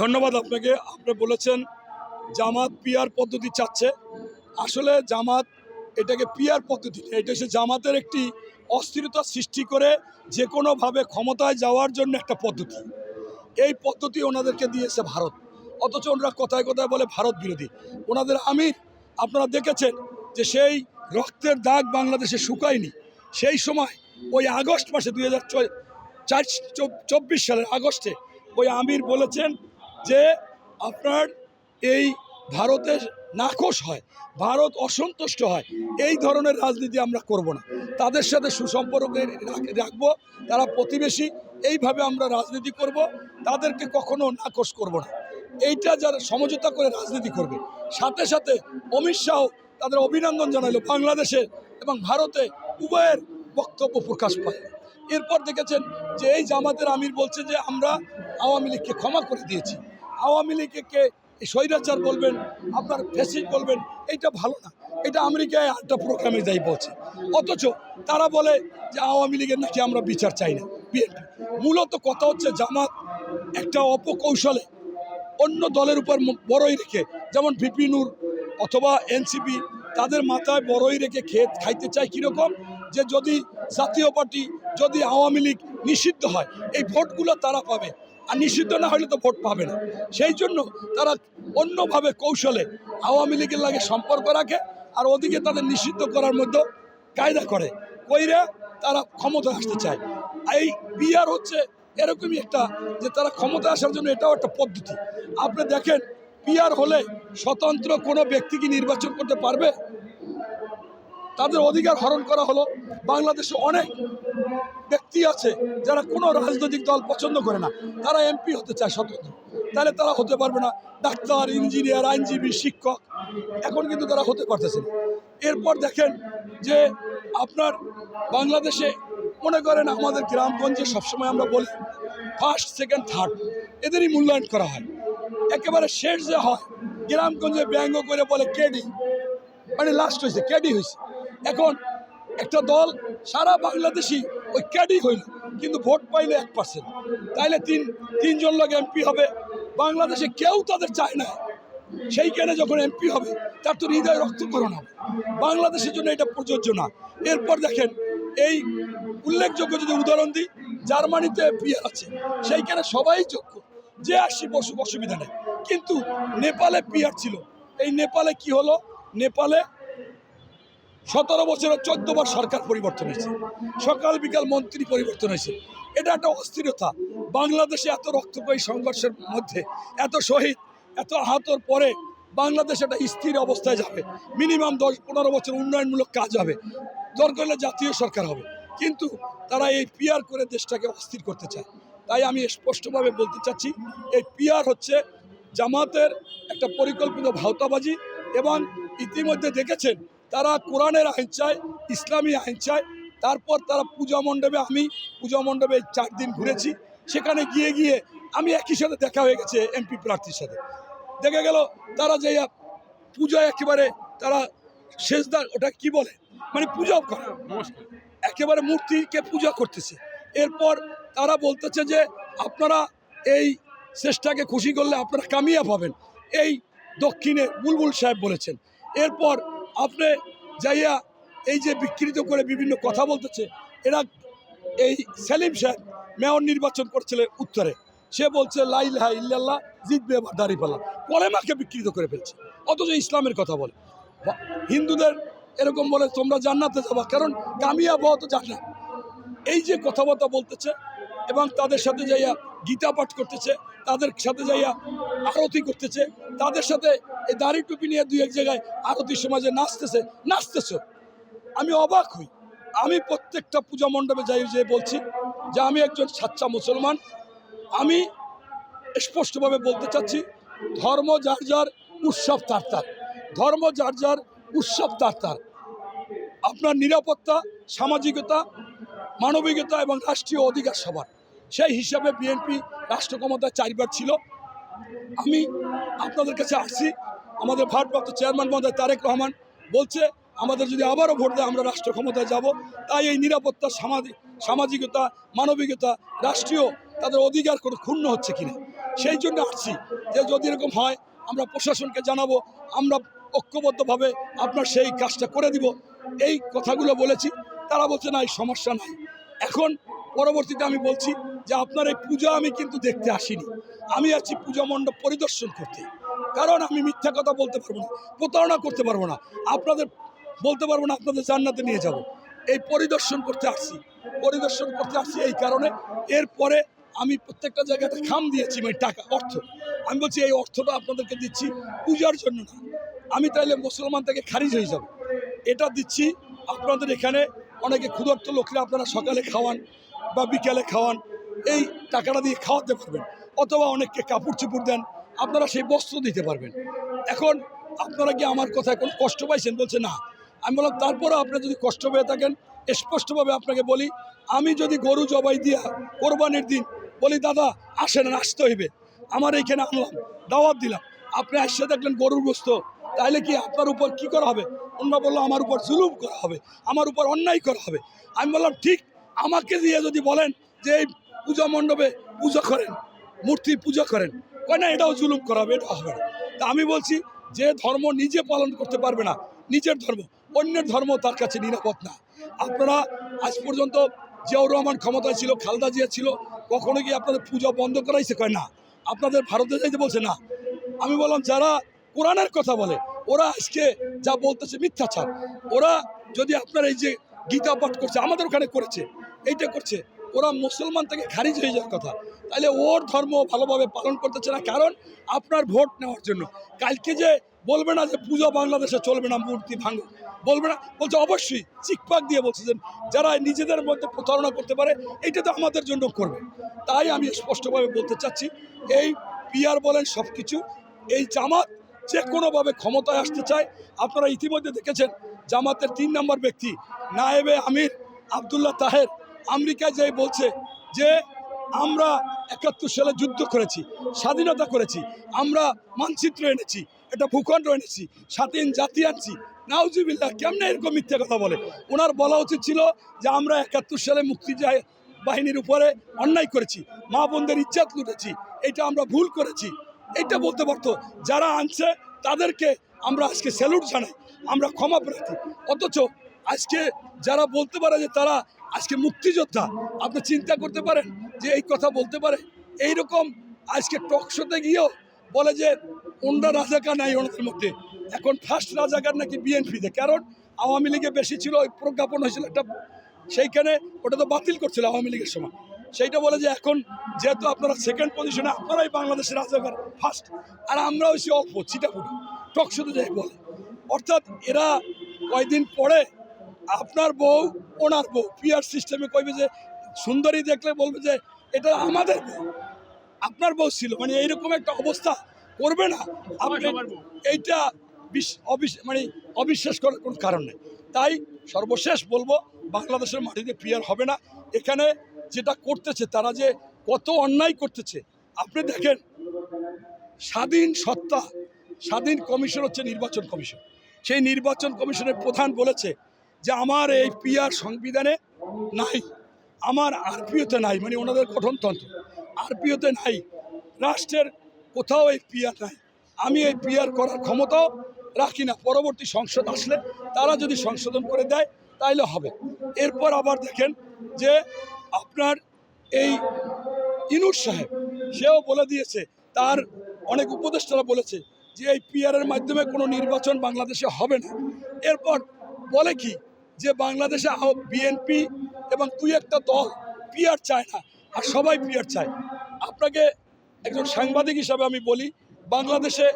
ধন্যবাদ আপনাকে। আপনি বলেছেন জামাত পিয়ার পদ্ধতি চাচ্ছে। আসলে জামাত এটাকে পিয়ার পদ্ধতি এটা হচ্ছে জামাতের একটি অস্থিরতা সৃষ্টি করে যে কোনোভাবে ক্ষমতায় যাওয়ার জন্য একটা পদ্ধতি। এই পদ্ধতি ওনাদেরকে দিয়েছে ভারত। অথচ ওনারা কথায় কথায় বলে ভারত বিরোধী। ওনাদের আমির, আপনারা দেখেছেন যে সেই রক্তের দাগ বাংলাদেশে শুকায়নি। সেই সময় ওই আগস্ট মাসে দুই হাজার চব্বিশ সালের আগস্টে ওই আমির বলেছেন যে আপনার এই ভারতের নাকশ হয়, ভারত অসন্তুষ্ট হয়, এই ধরনের রাজনীতি আমরা করব না। তাদের সাথে সুসম্পর্ক রাখব, তারা প্রতিবেশী, এইভাবে আমরা রাজনীতি করব, তাদেরকে কখনো নাকশ করব না। এইটা যারা সমঝোতা করে রাজনীতি করবে, সাথে সাথে অমিত শাহ তাদের অভিনন্দন জানালো বাংলাদেশে এবং ভারতে উভয়ের বক্তব্য প্রকাশ পায়। এরপর দেখেছেন যে এই জামাতের আমির বলছে যে আমরা আওয়ামী লীগকে ক্ষমা করে দিয়েছি। আওয়ামী লীগকে স্বৈরাচার বলবেন, আপনার ফেসিড বলবেন, এইটা ভালো না। এটা আমেরিকায় আটটা প্রোগ্রামে যাই বলছে। অথচ তারা বলে যে আওয়ামী লীগের নাকি আমরা বিচার চাই না, বিএনপি। মূলত কথা হচ্ছে জামাত একটা অপকৌশলে অন্য দলের উপর বড়ই রেখে, যেমন বিপিনুর অথবা এনসিপি, তাদের মাথায় বড়ই রেখে খেত খাইতে চায় কীরকম? যে যদি জাতীয় পার্টি যদি আওয়ামী লীগ নিষিদ্ধ হয়, এই ভোটগুলো তারা পাবে। আর নিষিদ্ধ না হলে তো ভোট পাবে না। সেই জন্য তারা অন্যভাবে কৌশলে আওয়ামী লীগের লাগে সম্পর্ক রাখে আর ওদিকে তাদের নিষিদ্ধ করার মধ্যে কায়দা করে। কইরা তারা ক্ষমতা আসতে চায়। এই বিয়ার হচ্ছে এরকমই একটা যে তারা ক্ষমতা আসার জন্য এটাও একটা পদ্ধতি। আপনি দেখেন পিয়ার হলে স্বতন্ত্র কোনো ব্যক্তি কি নির্বাচন করতে পারবে? তাদের অধিকার হরণ করা হলো। বাংলাদেশে অনেক ব্যক্তি আছে যারা কোনো রাজনৈতিক দল পছন্দ করে না, তারা এমপি হতে চায় স্বতন্ত্র তাহলে তারা হতে পারবে না। ডাক্তার, ইঞ্জিনিয়ার, আইনজীবী, শিক্ষক, এখন কিন্তু তারা হতে পারতেছে না। এরপর দেখেন যে আপনার বাংলাদেশে মনে করেন আমাদের গ্রামগঞ্জে সবসময় আমরা বলি ফার্স্ট সেকেন্ড থার্ড এদেরই মূল্যায়ন করা হয়। একেবারে শেষ যে হয়, গ্রামগঞ্জে ব্যঙ্গ করে বলে কেডি মানে লাস্ট হয়েছে ক্যাডি হয়েছে এখন একটা দল সারা বাংলাদেশি ওই ক্যাডি হইল, কিন্তু ভোট পাইলে এক পার্সেন্ট তাইলে তিন, তিনজন লোক এমপি হবে। বাংলাদেশে কেউ তাদের চায় না। সেইখানে যখন এমপি হবে, তার তো হৃদয় রক্তকরণ হবে। বাংলাদেশের জন্য এটা প্রযোজ্য না। এরপর দেখেন, এই উল্লেখযোগ্য যদি উদাহরণ দিই, জার্মানিতে পিয়ার আছে। সেইখানে সবাই যোগ্য। যে আসি বসু, অসুবিধা নেই। কিন্তু নেপালে পিয়ার ছিল। এই নেপালে কি হলো? নেপালে সতেরো বছরের চোদ্দ বার সরকার পরিবর্তন হয়েছে। সকাল বিকাল মন্ত্রী পরিবর্তন হয়েছে। এটা একটা অস্থিরতা। বাংলাদেশে এত রক্তপায়ী সংঘর্ষের মধ্যে, এত শহীদ, এত আহতর পরে বাংলাদেশ একটা স্থির অবস্থায় যাবে। মিনিমাম দশ, পনেরো বছর উন্নয়নমূলক কাজ হবে। দরকার হলে জাতীয় সরকার হবে। কিন্তু তারা এই পিয়ার করে দেশটাকে অস্থির করতে চায়। তাই আমি স্পষ্টভাবে বলতে চাচ্ছি, এই পিয়ার হচ্ছে জামাতের একটা পরিকল্পিত ভাওতাবাজি এবং ইতিমধ্যে দেখেছেন তারা কোরআনের আইন চায় ইসলামী আইন চায়। তারপর তারা পূজা মণ্ডপে আমি পূজা মণ্ডপে চার দিন ঘুরেছি। সেখানে গিয়ে গিয়ে আমি একই সাথে দেখা হয়ে গেছে এমপি প্রার্থীর সাথে। দেখা গেল তারা যে পূজা একেবারে তারা শেষদার ওটা কি বলে? মানে পূজাও করে। একেবারে মূর্তিকে পূজা করতেছে। এরপর তারা বলতেছে যে আপনারা এই চেষ্টাকে খুশি করলে আপনারা কামিয়া পাবেন এই দক্ষিণে বুলবুল সাহেব বলেছেন। এরপর আপনি যাইয়া এই যে বিকৃত করে বিভিন্ন কথা বলতেছে, এরা এই সেলিম সাহেব মেয়র নির্বাচন করছিলেন উত্তরে। সে বলছে লাইলাহা ইল্লাল্লাহ, জিতবে এবার দাঁড়িপাল্লা কলেমাকে বিকৃত করে ফেলছে, অথচ ইসলামের কথা বলে। হিন্দুদের এরকম বলে, তোমরা জান্নাতে যাবা, কারণ কামিয়াব হওয়া তো জান্নাত। এই যে কথাবার্তা বলতেছে এবং তাদের সাথে যাইয়া গীতা পাঠ করতেছে, তাদের সাথে যাইয়া আরতি করতেছে, তাদের সাথে এই দাড়ি টুপি নিয়ে দুই এক জায়গায় আরতি সমাজে নাচতেছে নাচতেছে। আমি অবাক হই। আমি প্রত্যেকটা পূজা মণ্ডপে যাই যে বলছি যে আমি একজন সাচ্চা মুসলমান। আমি স্পষ্টভাবে বলতে চাচ্ছি, ধর্ম যার যার উৎসব তার তার। ধর্ম যার যার উৎসব তার তার। আপনার নিরাপত্তা, সামাজিকতা, মানবিকতা এবং রাষ্ট্রীয় অধিকার সবার। সেই হিসাবে বিএনপি রাষ্ট্র ক্ষমতায় চারবার ছিল। আমি আপনাদের কাছে আসছি আমাদের ভারপ্রাপ্ত চেয়ারম্যান মহোদয় তারেক রহমান বলছে, আমাদের যদি আবারও ভোট দেয়, আমরা রাষ্ট্র ক্ষমতায় যাব। তাই এই নিরাপত্তা সামাজিক সামাজিকতা, মানবিকতা, রাষ্ট্রীয় তাদের অধিকার কোনো ক্ষুণ্ণ হচ্ছে কিনা? সেই জন্য আসছি যে যদি এরকম হয়, আমরা প্রশাসনকে জানাব, আমরা ঐক্যবদ্ধভাবে আপনার সেই কাজটা করে দিব। এই কথাগুলো বলেছি, তারা বলছে, না, এই সমস্যা নাই। এখন পরবর্তীতে আমি বলছি যে, আপনার এই পূজা আমি কিন্তু দেখতে আসিনি। আমি আছি পূজা মণ্ডপ পরিদর্শন করতে। কারণ আমি মিথ্যা কথা বলতে পারব না, প্রতারণা করতে পারব না। আপনাদের বলতে পারব না, আপনাদের জান্নাতে নিয়ে যাব। এই পরিদর্শন করতে আসছি, পরিদর্শন করতে আসছি এই কারণে। এরপরে আমি প্রত্যেকটা জায়গাতে খাম দিয়েছি মানে টাকা, অর্থ। আমি বলছি, এই অর্থটা আপনাদেরকে দিচ্ছি পূজার জন্য না। আমি তাইলে মুসলমান থেকে খারিজ হয়ে যাব। এটা দিচ্ছি আপনাদের এখানে। অনেকে ক্ষুধার্ত লোকরা আপনারা সকালে খাওয়ান বা বিকালে খাওয়ান, এই টাকাটা দিয়ে খাওয়াতে পারবেন। অথবা অনেককে কাপড় চুপড় দেন আপনারা সেই বস্ত্র দিতে পারবেন। এখন আপনারা কি আমার কথায় কোনো কষ্ট পাইছেন? বলছে, না। আমি বললাম, তারপরেও আপনি যদি কষ্ট পেয়ে থাকেন, স্পষ্টভাবে আপনাকে বলি, আমি যদি গরু জবাই দিয়া কোরবানির দিন বলি, দাদা, আসেন, আসতে হইবে। আমার এইখানে আনলাম, দাওয়াত দিলাম। আপনি আসছে দেখলেন গরুর গোস্ত। তাহলে কি আপনার উপর কি করা হবে? অন্য বলল, আমার উপর জুলুম করা হবে, আমার উপর অন্যায় করা হবে। আমি বললাম, ঠিক, আমাকে দিয়ে যদি বলেন যে এই পূজা মণ্ডপে পূজা করেন, মূর্তি পূজা করেন কয় না, এটাও জুলুম করা হবে এটা হবে না। তা আমি বলছি, যে ধর্ম নিজে পালন করতে পারবে না, নিজের ধর্ম, অন্যের ধর্ম তার কাছে নিরাপদ না। আপনারা আজ পর্যন্ত জিয়াউর রহমান ক্ষমতায় ছিল, খালদা জিয়া ছিল, কখনো কি আপনাদের পূজা বন্ধ করাইছে? কয় না। আপনাদের ভারতে যাইতে বলছে না। আমি বললাম, যারা কোরআনের কথা বলে, ওরা আজকে যা বলতেছে মিথ্যাচার। ওরা যদি আপনার এই যে গীতা পাঠ করছে, আমাদের ওখানে করেছে, এইটা করছে ওরা মুসলমান থেকে খারিজ হয়ে যাওয়ার কথা। তাহলে ওর ধর্ম ভালোভাবে পালন করতেছে না। কারণ আপনার ভোট নেওয়ার জন্য। কালকে যে বলবে না যে পূজা বাংলাদেশে চলবে না, মূর্তি ভাঙো বলবে না, বলছে অবশ্যই, চিকপাক দিয়ে বলছে যে যারা নিজেদের মধ্যে প্রতারণা করতে পারে, এইটা তো আমাদের জন্য করবে। তাই আমি স্পষ্টভাবে বলতে চাচ্ছি, এই পিয়ার বলেন সব কিছু এই জামাত যে কোনোভাবে ক্ষমতায় আসতে চায়, আপনারা ইতিমধ্যে দেখেছেন, জামাতের তিন নম্বর ব্যক্তি, নায়েবে আমির আবদুল্লাহ তাহের আমেরিকায় যাই বলছে যে আমরা একাত্তর সালে যুদ্ধ করেছি, স্বাধীনতা করেছি, আমরা মানচিত্র এনেছি, এটা ভূখণ্ড এনেছি, স্বাধীন জাতি আনছি নাউজুবিল্লাহ কেমনে এরকম মিথ্যা কথা বলে? ওনার বলা উচিত ছিল যে আমরা একাত্তর সালে মুক্তি যায় বাহিনীর উপরে অন্যায় করেছি, মা বোনদের ইজ্জাত লুটেছি, এটা আমরা ভুল করেছি। এটা বলতে পারতো, যারা আনছে তাদেরকে আমরা আজকে স্যালুট জানাই, আমরা ক্ষমা প্রার্থী। অথচ আজকে যারা বলতে পারে যে তারা আজকে মুক্তিযোদ্ধা, আপনি চিন্তা করতে পারেন যে এই কথা বলতে পারে। এই রকম আজকে টক শোতে গিয়েও বলে যে অন্য রাজাকার নাই ওনাদের মধ্যে। এখন ফার্স্ট রাজাকার নাকি বিএনপিতে কারণ আওয়ামী লীগে বেশি ছিল ওই প্রজ্ঞাপন হয়েছিল একটা, সেইখানে ওটা তো বাতিল করছিল আওয়ামী লীগের সময়। সেইটা বলে যে, এখন যেহেতু আপনারা সেকেন্ড পজিশনে আপনারাই বাংলাদেশের রাজাকার ফার্স্ট আর আমরা হয়েছি অল্প চিটাপুটি টক শুধু যাই বলে। অর্থাৎ এরা কয়দিন পরে আপনার বউ ওনার বউ। পিআর সিস্টেমে কইবে যে সুন্দরী দেখলে বলবে যে এটা আমাদের বউ। আপনার বউ ছিল। মানে এইরকম একটা অবস্থা করবে না। আপনি এইটা মানে অবিশ্বাস করার কোনো কারণ নেই। তাই সর্বশেষ বলব বাংলাদেশের মাটিতে পিয়ার হবে না। এখানে যেটা করতেছে তারা যে কত অন্যায় করতেছে আপনি দেখেন স্বাধীন সত্তা স্বাধীন কমিশন হচ্ছে নির্বাচন কমিশন। সেই নির্বাচন কমিশনের প্রধান বলেছে যে আমার এই পিয়ার সংবিধানে নাই, আমার আরপিওতে নাই মানে ওনাদের গঠনতন্ত্র, আরপিওতে নাই, রাষ্ট্রের কোথাও এই পিয়ার নাই। আমি এই পিয়ার করার ক্ষমতাও রাখি না, পরবর্তী সংসদ আসলে তারা যদি সংশোধন করে দেয়, তাইলে হবে। এরপর আবার দেখেন যে আপনার এই ইনুর সাহেব, সেও বলে দিয়েছে, তার অনেক উপদেষ্টারা বলেছে যে এই পিয়ারের মাধ্যমে কোনো নির্বাচন বাংলাদেশে হবে না। এরপর বলে কি যে বাংলাদেশে বিএনপি এবং দুই একটা দল পিয়ার চায় না, আর সবাই পিয়ার চায়। আপনাকে একজন সাংবাদিক হিসাবে আমি বলি, বাংলাদেশে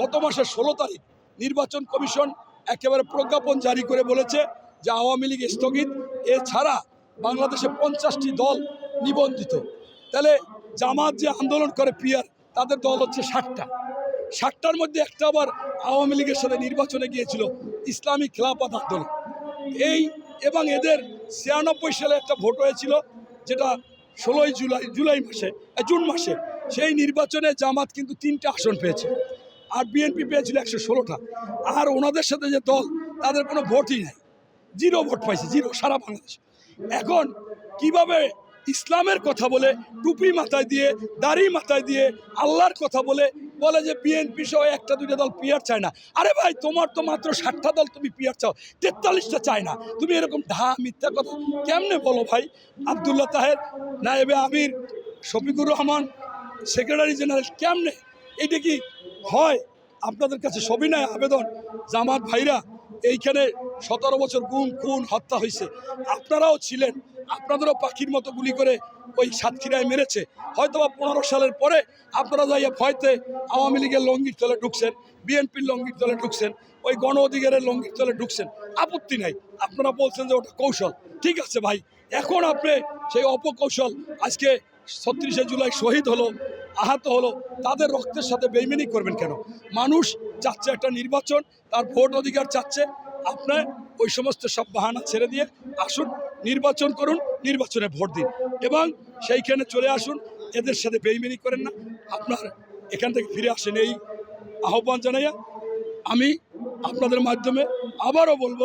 গত মাসের ষোলো তারিখ নির্বাচন কমিশন একেবারে প্রজ্ঞাপন জারি করে বলেছে যে আওয়ামী লীগ স্থগিত। এছাড়া বাংলাদেশে পঞ্চাশটি দল নিবন্ধিত। তাহলে জামাত যে আন্দোলন করে পিয়ার, তাদের দল হচ্ছে ষাটটা। ষাটটার মধ্যে একটা আবার আওয়ামী লীগের সাথে নির্বাচনে গিয়েছিল ইসলামী খেলাপাত আন্দোলন। এই এবং এদের ছিয়ানব্বই সালে একটা ভোট হয়েছিল, যেটা ষোলোই জুলাই জুলাই মাসে জুন মাসে। সেই নির্বাচনে জামাত কিন্তু তিনটা আসন পেয়েছে। আর বিএনপি পেয়েছিল একশো ষোলোটা। আর ওনাদের সাথে যে দল, তাদের কোনো ভোটই নাই। জিরো ভোট পাইছে, জিরো, সারা বাংলাদেশ। এখন কীভাবে ইসলামের কথা বলে, টুপি মাথায় দিয়ে, দাড়ি মাথায় দিয়ে আল্লাহর কথা বলে বলে যে বিএনপি সহ একটা দুইটা দল পিয়ার চায় না। আরে ভাই, তোমার তো মাত্র ষাটটা দল তুমি পিয়ার চাও, তেতাল্লিশটা চায় না। তুমি এরকম ঢা মিথ্যা কথা কেমনে বলো ভাই? আবদুল্লাহ তাহের, নায়েবে আমির, শফিকুর রহমান, সেক্রেটারি জেনারেল, কেমনে? এটা কি হয়? আপনাদের কাছে সবিনয় আবেদন? জামাত ভাইরা, এইখানে সতেরো বছর গুম, খুন, হত্যা হয়েছে। আপনারাও ছিলেন। আপনাদেরও পাখির মতো গুলি করে ওই সাতক্ষীরায় মেরেছে। হয়তো বা পনেরো সালের পরে আপনারা যাইয়া ভয়তে আওয়ামী লীগের লঙ্গির তলে ঢুকছেন, বিএনপির লঙ্গির তলে ঢুকছেন, ওই গণ অধিকারের লঙ্গির তলে ঢুকছেন। আপত্তি নাই। আপনারা বলছেন যে ওটা কৌশল। ঠিক আছে ভাই, এখন আপনি সেই অপকৌশল আজকে ছত্রিশে জুলাই শহীদ হলো, আহত হলো, তাদের রক্তের সাথে বেইমানি করবেন কেন? মানুষ চাচ্ছে একটা নির্বাচন, তার ভোট অধিকার চাচ্ছে আপনার ওই সমস্ত সব বাহানা ছেড়ে দিয়ে আসুন, নির্বাচন করুন, নির্বাচনে ভোট দিন। এবং সেইখানে চলে আসুন, এদের সাথে বেইমিনি করেন না। আপনার এখান থেকে ফিরে আসেন এই আহ্বান জানাইয়া আমি আপনাদের মাধ্যমে আবারও বলব,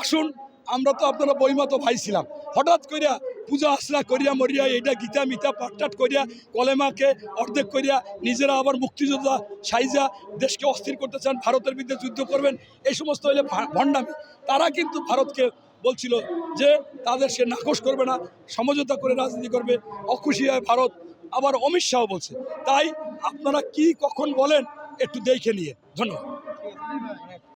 আসুন, আমরা তো আপনারা বইমাতো ভাই ছিলাম। হঠাৎ করিয়া পূজা আসলা করিয়া মরিয়া এটা গীতা, মিতা পাটটাট করিয়া, কলেমাকে অর্ধেক করিয়া নিজেরা আবার মুক্তিযোদ্ধা সাইজা দেশকে অস্থির করতে চান, ভারতের বিরুদ্ধে যুদ্ধ করবেন, এই সমস্ত হইলে ভা- ভণ্ডামি। তারা কিন্তু ভারতকে বলছিল যে, তাদের সে নাকশ করবে না, সমঝোতা করে রাজনীতি করবে, অখুশি হয় ভারত। আবার অমিত শাহ বলছে, তাই আপনারা কি কখন বলেন, একটু দেখে নিয়ে। ধন্যবাদ।